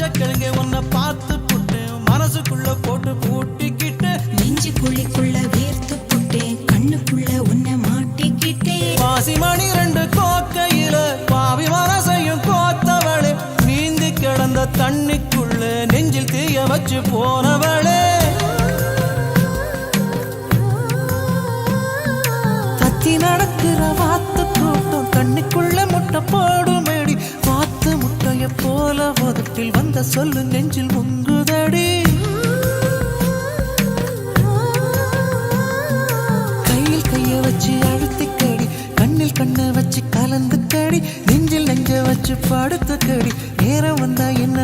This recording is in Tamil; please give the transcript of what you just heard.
பிச்சைக்கிழங்க உன்னை பார்த்து புட்டு மனசுக்குள்ள போட்டு பூட்டிக்கிட்டு. நெஞ்சு குழிக்குள்ள வேர்த்து புட்டு கண்ணுக்குள்ள உன்னை மாட்டிக்கிட்டு. வாசி மணி ரெண்டு கோக்கையில பாவி மனசையும் கோத்தவளே. நீந்தி கிடந்த தண்ணிக்குள்ள நெஞ்சில் தீய வச்சு போனவள். உதட்டில் சொல்லு நெஞ்சில் முங்குதடி கையில் கைய வச்சு அழுத்தி கடி கண்ணில் கண்ணை வச்சு கலந்து கடி நெஞ்சில் நெஞ்ச வச்சு படுத்த கடி நேரம் வந்தா என்ன